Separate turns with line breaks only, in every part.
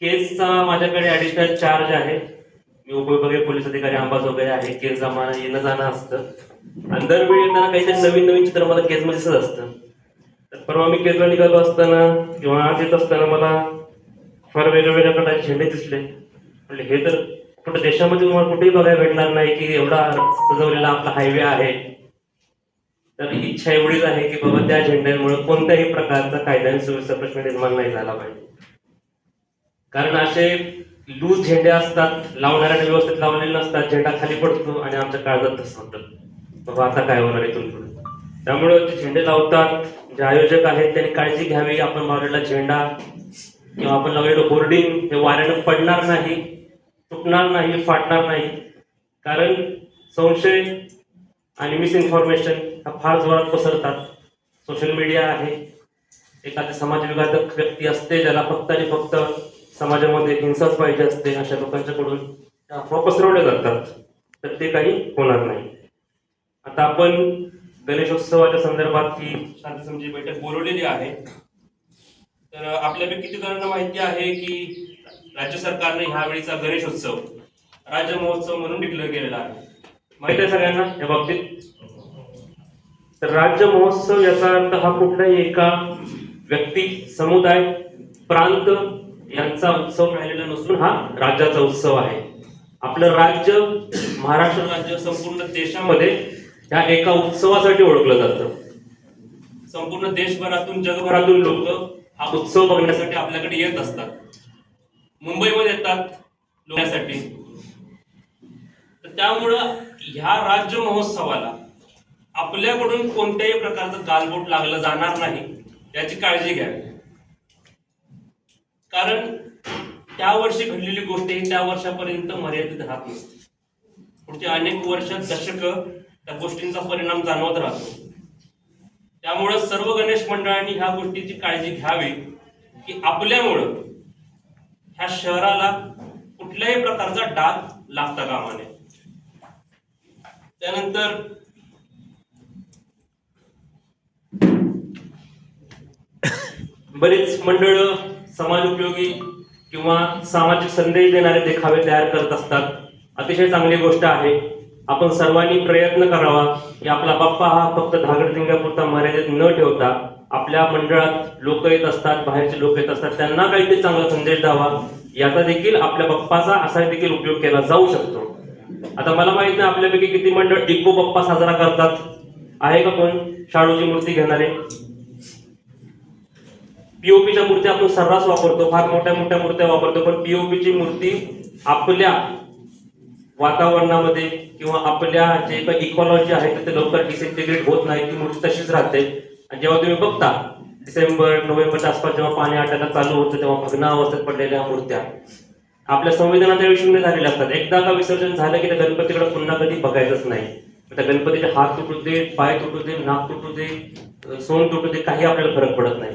केसचा माझ्याकडे additional charge आहे. मी उपविभागीय पोलीस अधिकारी अंबाजोगाई आहे. केस जमा येणं जाणं असतं. आणि दरवेळी येताना काहीतरी नवीन नवीन चित्र मला केसमध्ये दिसत असतं. तर परवा मी केसला निघालो असताना किंवा आज येत असताना मला फार वेगवेगळ्या वेगळ्या प्रकारचे झेंडे दिसले. म्हणजे हे तर कुठं देशामध्ये तुम्हाला कुठेही बघायला भेटणार नाही की एवढा सजवलेला आपला हायवे आहे. तर इच्छा एवढीच आहे की बाबा त्या झेंड्यांमुळे कोणत्याही प्रकारचा कायदा आणि सुव्यवस्था प्रश्न निर्माण नाही झाला पाहिजे. कारण असे लूज झेंडे असतात लावणाऱ्याने व्यवस्थित लावलेले नसतात झेंडा खाली पडतो आणि आमच्या काळजात तसं होतं. बाबा आता काय होणार इथून पुढे? त्यामुळे ते झेंडे लावतात जे आयोजक आहेत त्यांनी काळजी घ्यावी. आपण लावलेला झेंडा किंवा आपण लावलेलं होर्डिंग हे वाऱ्यानं पडणार नाही तुटणार नाही फाटणार नाही. कारण संशय आणि मिसइन्फॉर्मेशन हा फार जोरात पसरतात. सोशल मीडिया आहे. एखादी समाजविघातक व्यक्ती असते ज्याला फक्त आणि फक्त समाजामध्ये हिंसाच पाहिजे असते अशा लोकांच्याकडून अफवा पसरवल्या जातात. तर ते काही होणार नाही. आता आपण गणेशोत्सवाच्या संदर्भात ही शांती समजी बैठक बोलवलेली आहे. तर आपल्यापैकी किती जणांना माहिती आहे की राज्य सरकारने ह्यावेळीचा गणेशोत्सव राज्य महोत्सव म्हणून डिक्लेअर केलेला आहे. माहिती आहे सगळ्यांना? या बाबतीत? तर राज्य महोत्सव याचा अर्थ हा कुठल्याही एका व्यक्ती समुदाय प्रांत यांचा उत्सव राहिलेला नसून हा. राज्याचा उत्सव आहे. आपलं राज्य महाराष्ट्र राज्य संपूर्ण देशामध्ये ह्या एका उत्सवासाठी ओळखलं जातं. संपूर्ण देशभरातून जगभरातून लोक हा उत्सव बघण्यासाठी आपल्याकडे येत असतात. मुंबईमध्ये येतात लोण्यासाठी तर त्यामुळं ह्या राज्य महोत्सवाला आपल्याकडून कोणत्याही प्रकारचं गालबोट लागलं जाणार नाही याची काळजी घ्यावी. कारण त्या वर्षी घडलेली गोष्ट ही त्या वर्षापर्यंत मर्यादित राहत नसते पुढचे अनेक वर्ष दशक त्या गोष्टींचा परिणाम जाणवत राहतो. त्यामुळं सर्व गणेश मंडळांनी ह्या गोष्टीची काळजी घ्यावी की आपल्यामुळं ह्या शहराला कुठल्याही प्रकारचा डाग लागता कामा नये. त्यानंतर बरीच मंडळ समाज उपयोगी किंवा सामाजिक संदेश देणारे देखावे तयार करत असतात. अतिशय चांगली गोष्ट आहे. आपण सर्वांनी प्रयत्न करावा की आपला बाप्पा हा फक्त धागडधिंग्यापुरता मर्यादित न ठेवता आपल्या मंडळात लोक येत असतात बाहेरचे लोक येत असतात त्यांना काहीतरी चांगला संदेश द्यावा. याचा देखील आपल्या बाप्पाचा असा देखील उपयोग केला जाऊ शकतो. आता मला माहीत नाही आपल्यापैकी किती मंडळ इको बाप्पा साजरा करतात. आहे का कोण? शाळूची मूर्ती घेणारे? पीओपीच्या मूर्त्या आपण सर्रास वापरतो. फार मोठ्या मोठ्या मूर्त्या वापरतो. पण पीओपीची मूर्ती आपल्या वातावरणामध्ये किंवा आपल्या जे काही इकॉलॉजी आहे ते लवकर डिसइंटिग्रेट होत नाही. ती मूर्ती तशीच राहते. आणि जेव्हा तुम्ही बघता डिसेंबर नोव्हेंबरच्या आसपास जेव्हा पाणी आटायला चालू होतं तेव्हा भग्न अवस्थेत पडलेल्या मूर्त्या. आपल्या संविधानात त्यावेळी शून्य झालेल्या असतात. एकदा का विसर्जन झालं की त्या गणपतीकडे पुन्हा कधी बघायचंच नाही. त्या गणपतीचे हात तुटू दे पाय तुटू दे नाक तुटू दे सोन तुटू दे काही आपल्याला फरक पडत नाही.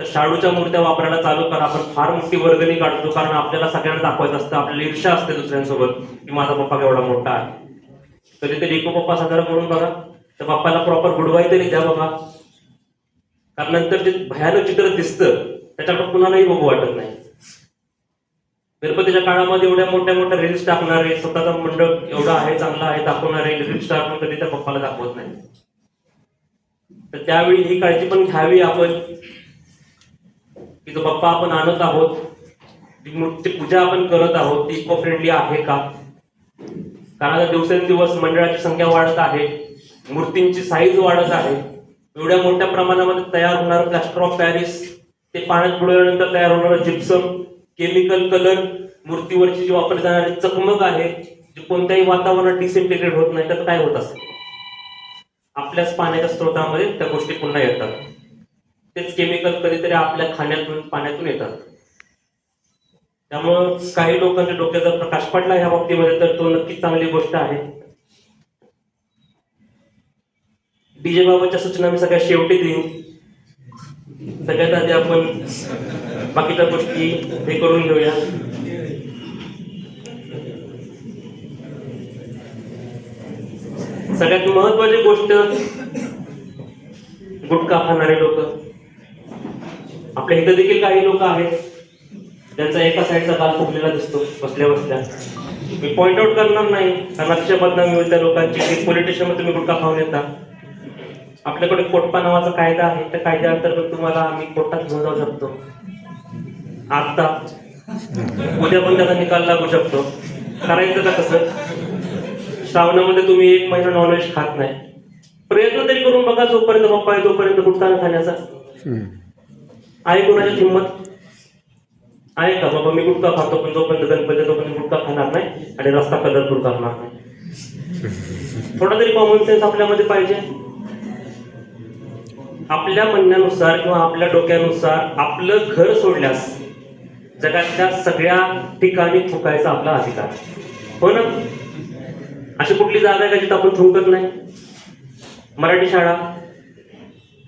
तर शाडूच्या मूर्त्या वापरायला चालू करा. आपण फार मोठी वर्गणी काढतो कारण आपल्याला सगळ्यांना दाखवायचं असतं. आपल्याला ईर्षा असते दुसऱ्यांसोबत की माझा पप्पा एवढा मोठा आहे. कधीतरी इको पप्पा साधारण करून बघा. तर पप्पाला प्रॉपर गुडवाई तरी द्या बघा. कारण नंतर जे भयानक चित्र दिसतं त्याच्याकडे कुणालाही बघू वाटत नाही. गणपतीच्या काळामध्ये एवढ्या मोठ्या मोठ्या रील्स टाकणारे स्वतःचा मंडळ एवढा आहे चांगला आहे दाखवणारे रील्स टाकून कधी त्या पप्पाला दाखवत नाही. तर त्यावेळी ही काळजी पण घ्यावी आपण. की जो बाप्पा आपण आणत आहोत ती मूर्ती पूजा आपण करत आहोत ती इको फ्रेंडली आहे का? कारण आता दिवसेंदिवस मंडळाची संख्या वाढत आहे मूर्तींची साईज वाढत आहे. एवढ्या मोठ्या प्रमाणामध्ये तयार होणार प्लॅस्टर ऑफ पॅरिस ते पाण्यात बुडवल्यानंतर तयार होणारं जिप्सम केमिकल कलर मूर्तीवरची जी वापरली जाणारी चकमक आहे जी कोणत्याही वातावरणात डिसइंटिग्रेट होत नाही तर काय होत असेल? आपल्याच पाण्याच्या स्रोतामध्ये त्या गोष्टी पुन्हा येतात. तेच केमिकल कधीतरी आपल्या खाण्यातून पाण्यातून येतात. त्यामुळं काही लोकांच्या डोक्यात जर प्रकाश पडला ह्या बाबतीमध्ये तर तो नक्कीच चांगली गोष्ट आहे. डीजे बाबाच्या सूचना मी सगळ्यात शेवटी देईन. सगळ्यात आधी आपण बाकीच्या गोष्टी हे करून घेऊया. सगळ्यात महत्वाची गोष्ट गुटखा खाणारे लोक. आपल्या इथं देखील काही लोक आहेत. त्यांचा एका साईडचा बाल फुगलेला दिसतो बसल्या बसल्या. मी पॉइंट आउट करणार नाही कारण अक्षय बदनामी होईल त्या लोकांची की तुम्ही गुटखा खाऊन येता. आपल्याकडे कोटपा नावाचा कायदा आहे त्या कायद्याअंतर्गत तुम्हाला आम्ही कोर्टात घेऊन जाऊ शकतो. आत्ता उद्या पण त्याचा निकाल लागू शकतो. करायचं का कसं श्रावणामध्ये तुम्ही एक महिना नॉनव्हेज खात नाही. प्रयत्न तरी करून बघा जोपर्यंत पप्पा आहे तोपर्यंत गुटखा खाण्याचा. आहे कोणाची किंमत? आहे का बाबा मी गुटखा खातो पण जोपर्यंत गणपती तोपर्यंत गुटखा खाणार नाही आणि रस्ता कलरफुल करणार नाही. थोडा तरी कॉमन सेन्स आपल्यामध्ये पाहिजे. आपल्या म्हणण्यानुसार किंवा आपल्या डोक्यानुसार आपलं घर सोडल्यास जगातल्या सगळ्या ठिकाणी थुकायचा आपला अधिकार हो ना? अशी कुठली जागा आहे का जिथं आपण थुंकत नाही? मराठी शाळा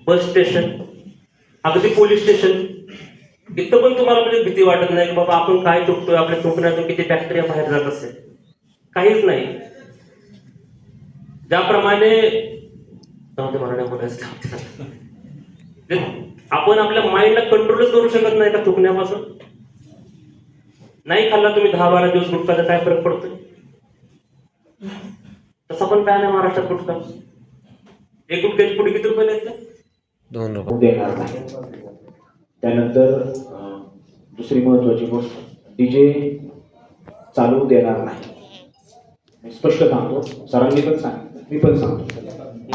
बस स्टेशन अगदी पोलीस स्टेशन इथं पण तुम्हाला म्हणजे भीती वाटत नाही की बाबा आपण काय चुकतोय आपल्या चुकण्यातून किती बॅक्टेरिया बाहेर जात असेल. काहीच नाही. ज्याप्रमाणे म्हणजे आपण आपल्या माइंडला कंट्रोलच करू शकत नाही का चुकण्यापासून? नाही खाल्ला तुम्ही दहा बारा दिवस गुटखाचा तर काय फरक पडतोय? तसा पण काय नाही महाराष्ट्रात गुटखा. एक गुटख्याची पुढे किती रुपये येतं
दोन रुपये.
देणार नाही. त्यानंतर दुसरी महत्वाची गोष्ट डीजे चालू देणार नाही. स्पष्ट सांगतो सरांनी पण सांगितलं मी पण सांगतो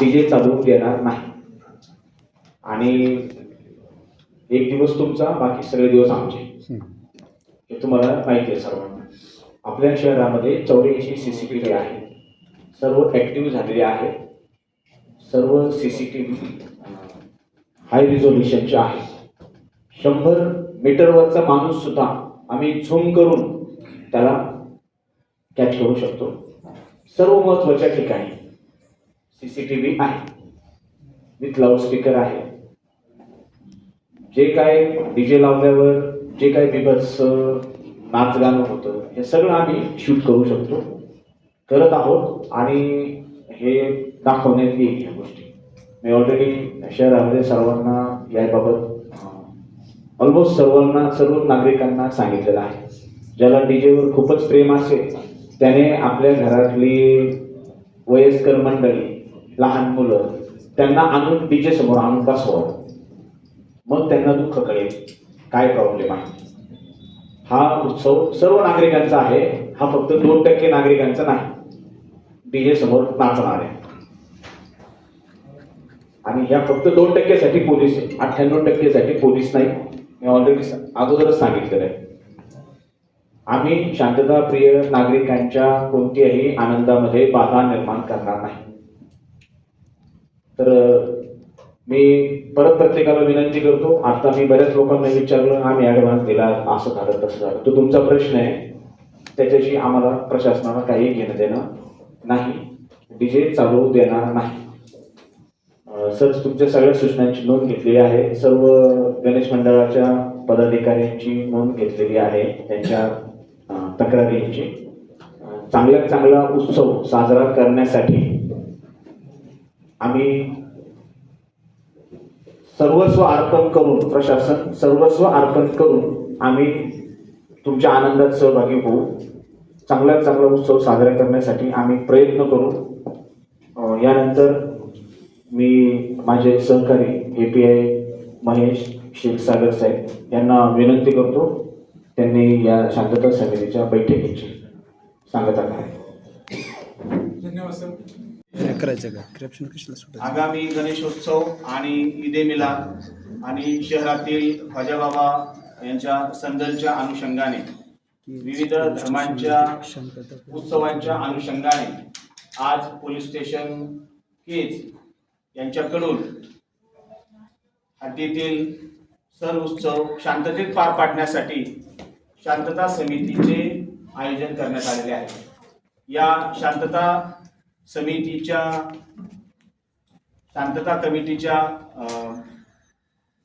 डीजे चालू देणार नाही. आणि एक दिवस तुमचा बाकी सगळे दिवस आमचे. हे तुम्हाला माहिती आहे सर्वांना. आपल्या शहरामध्ये चौऱ्याऐंशी सी सी टी व्ही आहे. सर्व ॲक्टिव्ह झालेले आहेत. सर्व C C T V high रिझोल्युशनचे आहे शंभर मीटरवरचा माणूस सुद्धा आम्ही झूम करून त्याला कॅच करू शकतो. सर्व महत्त्वाच्या ठिकाणी सी सी टी व्ही आहे. विथ लाऊडस्पीकर आहे. जे काय डीजे लावल्यावर जे काय बिभत्स नाच गाणं होतं हे सगळं आम्ही शूट करू शकतो. करत आहोत आणि हे दाखवण्यात येईल या गोष्टी. मी ऑलरेडी शहरामध्ये सर्वांना याबाबत ऑलमोस्ट सर्वांना सर्व नागरिकांना सांगितलेलं आहे. ज्याला डीजेवर खूपच प्रेम असेल त्याने आपल्या घरातली वयस्कर मंडळी लहान मुलं त्यांना आणून डीजे समोर आणून बसवावं मग त्यांना दुःख कळेल काय प्रॉब्लेम आहे. हा उत्सव सर्व नागरिकांचा आहे हा फक्त दोन टक्के नागरिकांचा नाही. डीजे समोर नाचणार आहे आणि या फक्त दोन टक्क्यासाठी पोलीस अठ्ठ्याण्णव टक्केसाठी पोलीस नाही. मी ऑलरेडी अगोदरच सांगितलेलं आहे. आम्ही शांतता प्रिय नागरिकांच्या कोणत्याही आनंदामध्ये बाधा निर्माण करणार नाही. तर मी परत प्रत्येकाला विनंती करतो आता मी बऱ्याच लोकांना विचारलं आम्ही ॲडव्हान्स दिला असं झालं तसं झालं. तो तुमचा प्रश्न आहे. त्याच्याशी आम्हाला प्रशासनाला काही घेणं देणं नाही. डीजे चालू देणार नाही. सर तुमच्या सगळ्या सूचनांची नोंद घेतलेली आहे. सर्व गणेश मंडळाच्या पदाधिकाऱ्यांची नोंद घेतलेली आहे त्यांच्या तक्रारींची. चांगल्यात चांगला उत्सव साजरा करण्यासाठी आम्ही सर्वस्व अर्पण करून प्रशासन सर्वस्व अर्पण करून आम्ही तुमच्या आनंदात सहभागी होऊ. चांगल्यात चांगला उत्सव साजरा करण्यासाठी आम्ही प्रयत्न करू. यानंतर मी माझे सहकारी A P I Mahesh Kshirsagar साहेब यांना विनंती करतो त्यांनी या शांतता समितीच्या बैठकीची सांगता करावी
धन्यवाद सर.
करायचं का? करप्शन कशाला सुटायचं?
आगामी गणेशोत्सव आणि ईदे मिलाद आणि शहरातील ख्वाजाबाबा यांच्या संदलच्या अनुषंगाने विविध धर्मांच्या उत्सवांच्या अनुषंगाने आज पोलीस स्टेशन केज यांच्याकडून हद्दीतील सण उत्सव शांततेत पार पाडण्यासाठी शांतता समितीचे आयोजन करण्यात आलेले आहे. या शांतता समितीच्या शांतता कमिटीच्या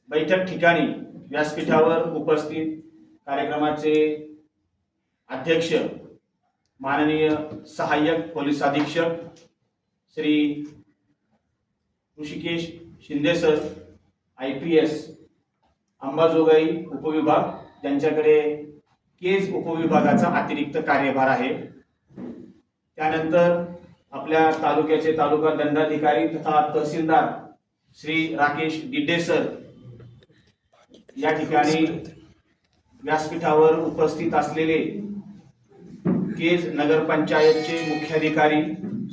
बैठक ठिकाणी व्यासपीठावर उपस्थित कार्यक्रमाचे अध्यक्ष माननीय सहाय्यक पोलीस अधीक्षक Shri Hrishikesh Shinde sir I P S Ambajogai उपविभाग त्यांच्याकडे
केज उपविभागाचा अतिरिक्त कार्यभार आहे. त्यानंतर आपल्या तालुक्याचे तालुका दंडाधिकारी तथा तहसीलदार श्री राकेश गिड्डे सर या ठिकाणी व्यासपीठावर उपस्थित असलेले केज नगरपंचायतचे मुख्याधिकारी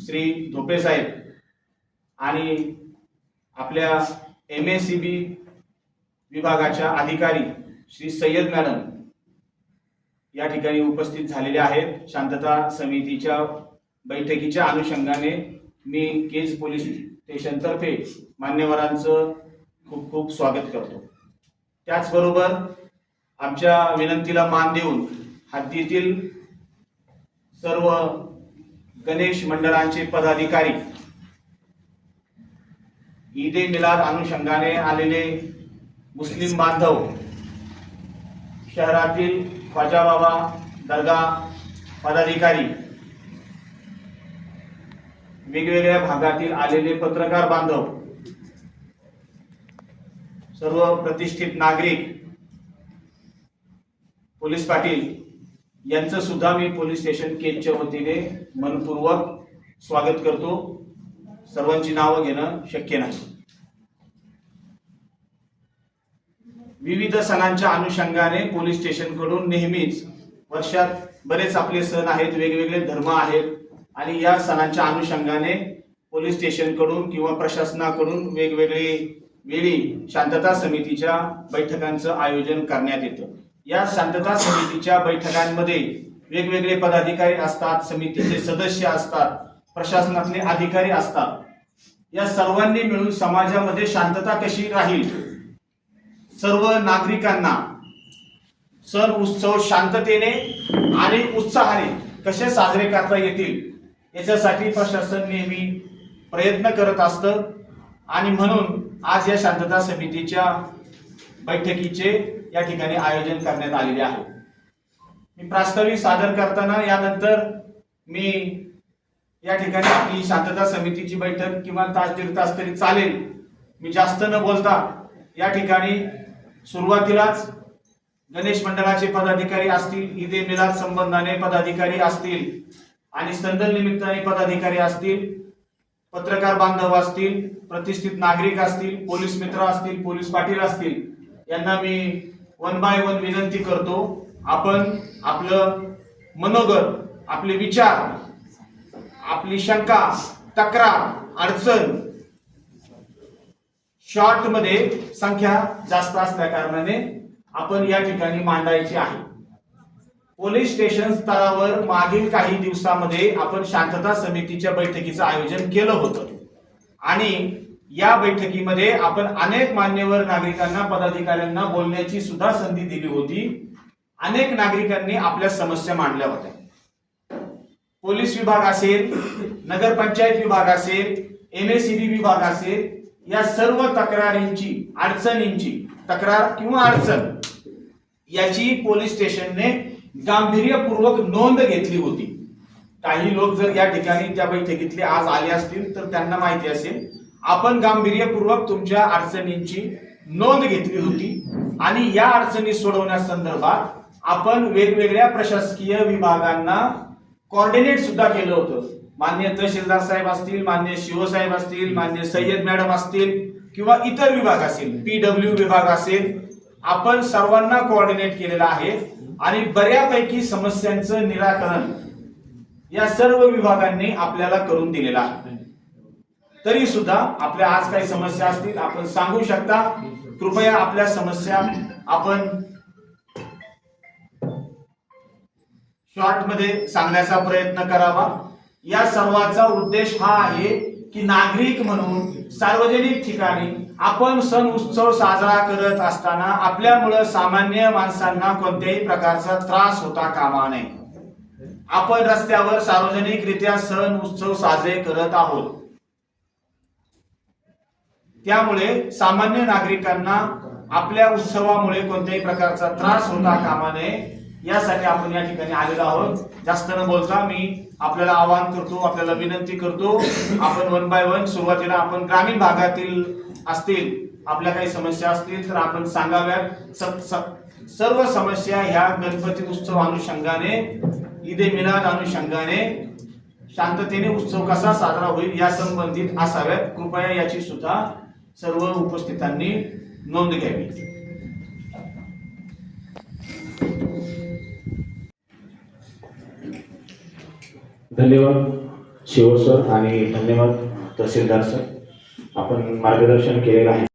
श्री धोपे साहेब आणि आपल्या एम एस सी बी विभागाच्या अधिकारी श्री सय्यद मॅडम या ठिकाणी उपस्थित झालेले आहेत. शांतता समितीच्या बैठकीच्या अनुषंगाने मी केज पोलीस स्टेशनतर्फे मान्यवरांचं खूप खूप स्वागत करतो. त्याचबरोबर आमच्या विनंतीला मान देऊन हद्दीतील सर्व गणेश मंडळांचे पदाधिकारी ईद ए मिलाद अनुषंगाने आलेले मुस्लिम बांधव शहरातील ख्वाजा बाबा दर्गा पदाधिकारी वेगवेगळ्या भागातील आलेले पत्रकार बांधव सर्व प्रतिष्ठित नागरिक पोलीस पाटील यांचं सुद्धा मी पोलीस स्टेशन केजच्या वतीने मनपूर्वक स्वागत करतो. सर्वांची नावं घेणं शक्य नाही. विविध सणांच्या अनुषंगाने पोलीस स्टेशनकडून नेहमीच वर्षात बरेच आपले सण आहेत वेगवेगळे धर्म आहेत आणि या सणांच्या अनुषंगाने पोलीस स्टेशनकडून किंवा प्रशासनाकडून वेगवेगळे वेळी शांतता समितीच्या बैठकांचं आयोजन करण्यात येतं. या शांतता समितीच्या बैठकांमध्ये वेगवेगळे पदाधिकारी असतात समितीचे सदस्य असतात प्रशासनातले अधिकारी असतात. या सर्वांनी मिळून समाजामध्ये शांतता कशी राहील? सर्व नागरिकांना सण उत्सव शांततेने आणि उत्साहाने कसे साजरे करता येतील याच्यासाठी प्रशासन नेहमी प्रयत्न करत असतं. आणि म्हणून आज या शांतता समितीच्या बैठकीचे या ठिकाणी आयोजन करण्यात आलेले आहे. मी प्रास्ताविक सादर करताना यानंतर मी या ठिकाणी आपली शांतता समितीची बैठक किंवा तास दीड तास तरी चालेल. मी जास्त न बोलता या ठिकाणी सुरुवातीलाच गणेश मंडळाचे पदाधिकारी असतील ईदे मिलाद संबंधाने पदाधिकारी असतील आणि स्तंदल निमित्ताने पदाधिकारी असतील पत्रकार बांधव असतील प्रतिष्ठित नागरिक असतील पोलीस मित्र असतील पोलीस पाटील असतील यांना मी वन बाय वन विनंती करतो. आपण आपलं मनोगत आपले विचार आपली शंका तक्रार अडचण. शॉर्टमध्ये संख्या जास्त असल्या कारणाने आपण या ठिकाणी मांडायची आहे. पोलीस स्टेशन स्तरावर मागील काही दिवसामध्ये आपण शांतता समितीच्या बैठकीचं आयोजन केलं होतं. आणि या बैठकीमध्ये आपण अनेक मान्यवर नागरिकांना पदाधिकाऱ्यांना बोलण्याची सुद्धा संधी दिली होती. अनेक नागरिकांनी आपल्या समस्या मांडल्या होत्या. पोलीस विभाग असेल नगरपंचायत विभाग असेल एम एस विभाग असेल या सर्व तक्रारींची अडचणींची तक्रार किंवा अडचण याची पोलीस स्टेशनने गांभीर्यपूर्वक नोंद घेतली होती. काही लोक जर या ठिकाणी त्या बैठकीतले आज आले असतील तर त्यांना माहिती असेल आपण गांभीर्यपूर्वक तुमच्या अडचणींची नोंद घेतली होती आणि या अडचणी सोडवण्यासंदर्भात आपण वेगवेगळ्या प्रशासकीय विभागांना कॉर्डिनेट सुद्धा केलं होतं. मान्य तहसीलदार साहेब असतील मान्य शिवसाहेब असतील मान्य सय्यद मॅडम असतील किंवा इतर विभाग असेल पीडब्ल्यू विभाग असेल आपण सर्वांना कोऑर्डिनेट केलेलं आहे आणि बऱ्यापैकी समस्यांचं निराकरण या सर्व विभागांनी आपल्याला करून दिलेलं आहे. तरी सुद्धा आपल्या आज काही समस्या असतील आपण सांगू शकता. कृपया आपल्या समस्या आपण शॉर्टमध्ये सांगण्याचा प्रयत्न करावा. या सर्वाचा उद्देश हा आहे की नागरिक म्हणून सार्वजनिक ठिकाणी आपण सण उत्सव साजरा करत असताना आपल्यामुळं सामान्य माणसांना कोणत्याही प्रकारचा त्रास होता कामा नये. आपण रस्त्यावर सार्वजनिकरित्या सण उत्सव साजरे करत आहोत. त्यामुळे सामान्य नागरिकांना आपल्या उत्सवामुळे कोणत्याही प्रकारचा त्रास होता कामा नये. यासाठी आपण या ठिकाणी आलेलो आहोत. जास्त न बोलता मी आपल्याला आवाहन करतो आपल्याला विनंती करतो आपण वन बाय वन सुरुवातीला आपण ग्रामीण भागातील असतील आपल्या काही समस्या असतील तर आपण सांगाव्यात. सर्व समस्या ह्या गणपती उत्सव अनुषंगाने ईदे मिलाद अनुषंगाने शांततेने उत्सव कसा साजरा होईल या संबंधित असाव्यात. कृपया याची सुद्धा सर्व उपस्थितांनी नोंद घ्यावी.
धन्यवाद शिव सर आणि धन्यवाद तहसीलदार सर. आपण मार्गदर्शन केलेलं आहे.